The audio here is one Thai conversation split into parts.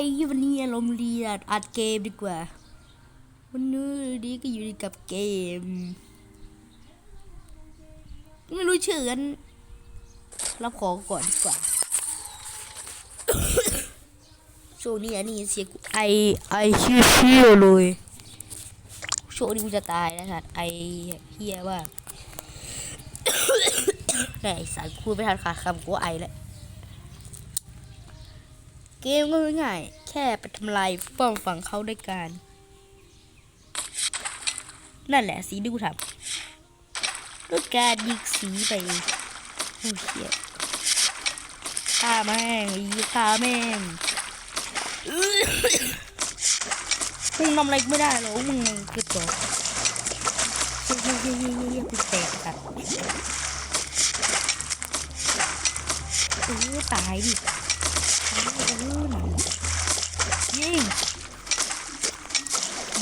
วันนี้อารมณ์ดีอะอัดเกมดีกว่า วันนี้ดีก็อยู่กับเกม ไม่รู้ชื่อกันรับของก่อนดีกว่าช่วงนี้อันนี้เสียกูไอไอชื่อเชี่ยวเลยช่วงนี้กูจะตายนะสัตว์ไอเฮียว่าแต่ไอสารพูดไม่ทันขาดคำกูไอแล้ว เกมก็ง่ายแค่ไปทำลายป้อมฝั่งเขาด้วยการ นั่นแหละสีที่กูทำด้วยการยิงสีไปโอ้เชี่ยฆ่าแม่งยิงฆ่าแม่งมึงทำอะไรไม่ได้หรอกมึงเก็บตัวเฮ้ยเฮ้ยเฮ้ยเฮ้ยเฮ้ยกูแตกสัตว์โอ้ตายดิ ยิงยิง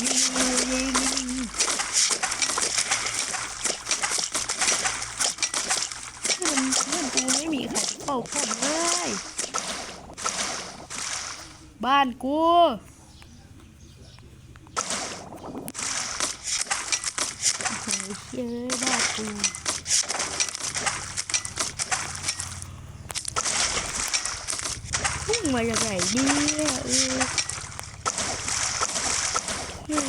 ยิงยิงยิงเพื่อนเพื่อนกูไม่มีใครเข้าป้อมเลยบ้านกูโอ้ยเย้ยบ้านกู พุ่งมาจากไหนเนี่ยเออเฮ้ย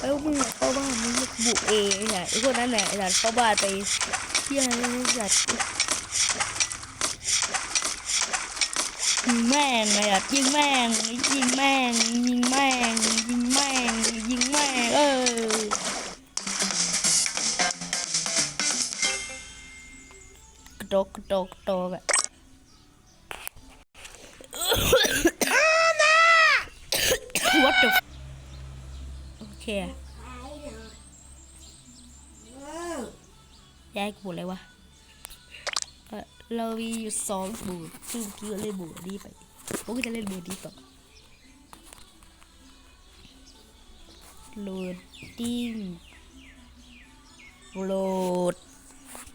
เอ้ามึงเข้าบ้านมึงบุกเองไอ้สัสไอ้คนนั้นแหละไอ้สัสเข้าบ้านไปเที่ยอะไรไอ้สัสยิงแม่งไงอ้สัสยิงแม่งยิงแม่งยิงแม่งยิงแม่งยิงแม่งเออกระโดกระโดกระโดกอะ What the f- โอเค ยายกูหมดเลยวะเออเรามีอยู่สองบูทซึ่งกี้เราเล่นบูทนี้ไปผมก็จะเล่นบูทนี้ต่อโหลดดิ้งโหลด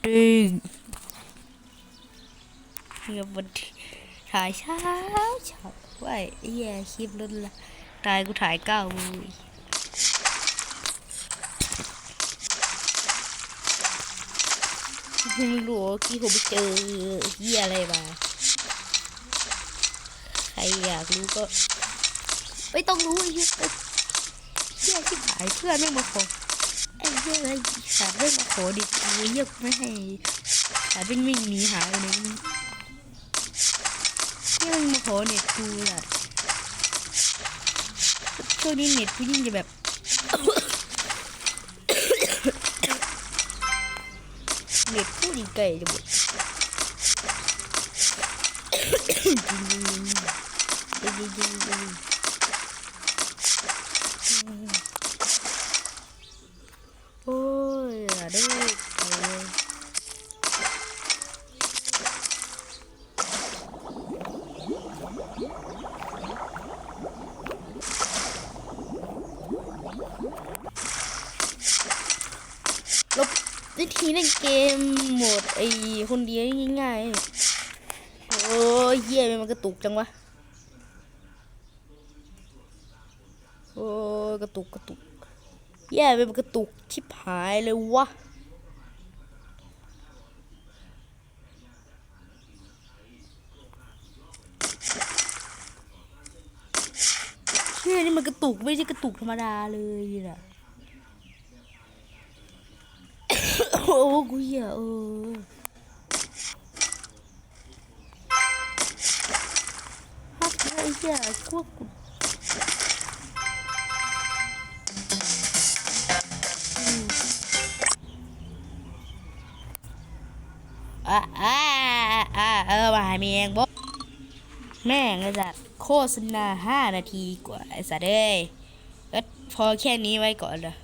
ดิ้งเงียบวันที่ถ่ายเช้าเช้าไว้ไอ้เหี้ยคลิปรถละตายกูถ่ายเก้าโมง ไม่รู้กี่ผมไปเจอเหี้ยอะไรมา ใครอยากรู้ก็ ไม่ต้องรู้ไอ้เหี้ยเหี้ยที่ถ่ายเพื่อนไม่มาขอไอ้เหี้ยอะไรขาดไม่มาขอดิกูเหี้ยไม่ให้ขาดเป็นวิ่งหนีหายไปเลยนี่มันมาขอเน็ตกูล่ะช่วงนี้เน็ตกูยิ่งจะแบบ เน็ตกูดีไก่จะหมด วิธีเล่นเกมโหมดไอ้คนเดียวง่ายๆ โอ้ยเหี้ยมันกระตุกจังวะ โอ้ยกระตุกกระตุกแย่เป็นกระตุกชิบหายเลยวะเชี่ยนี่มันกระตุกไม่ใช่กระตุกธรรมดาเลยน่ะ โอ้ กูเหี้ยเออฮักไอ้เหี้ยกูกูอืมอะอะอะเออมาให้เมียงบอกแม่งไอ้สัตว์โฆษณาห้านาทีกว่าไอ้สัตว์เอ้ยก็พอแค่นี้ไว้ก่อนเลย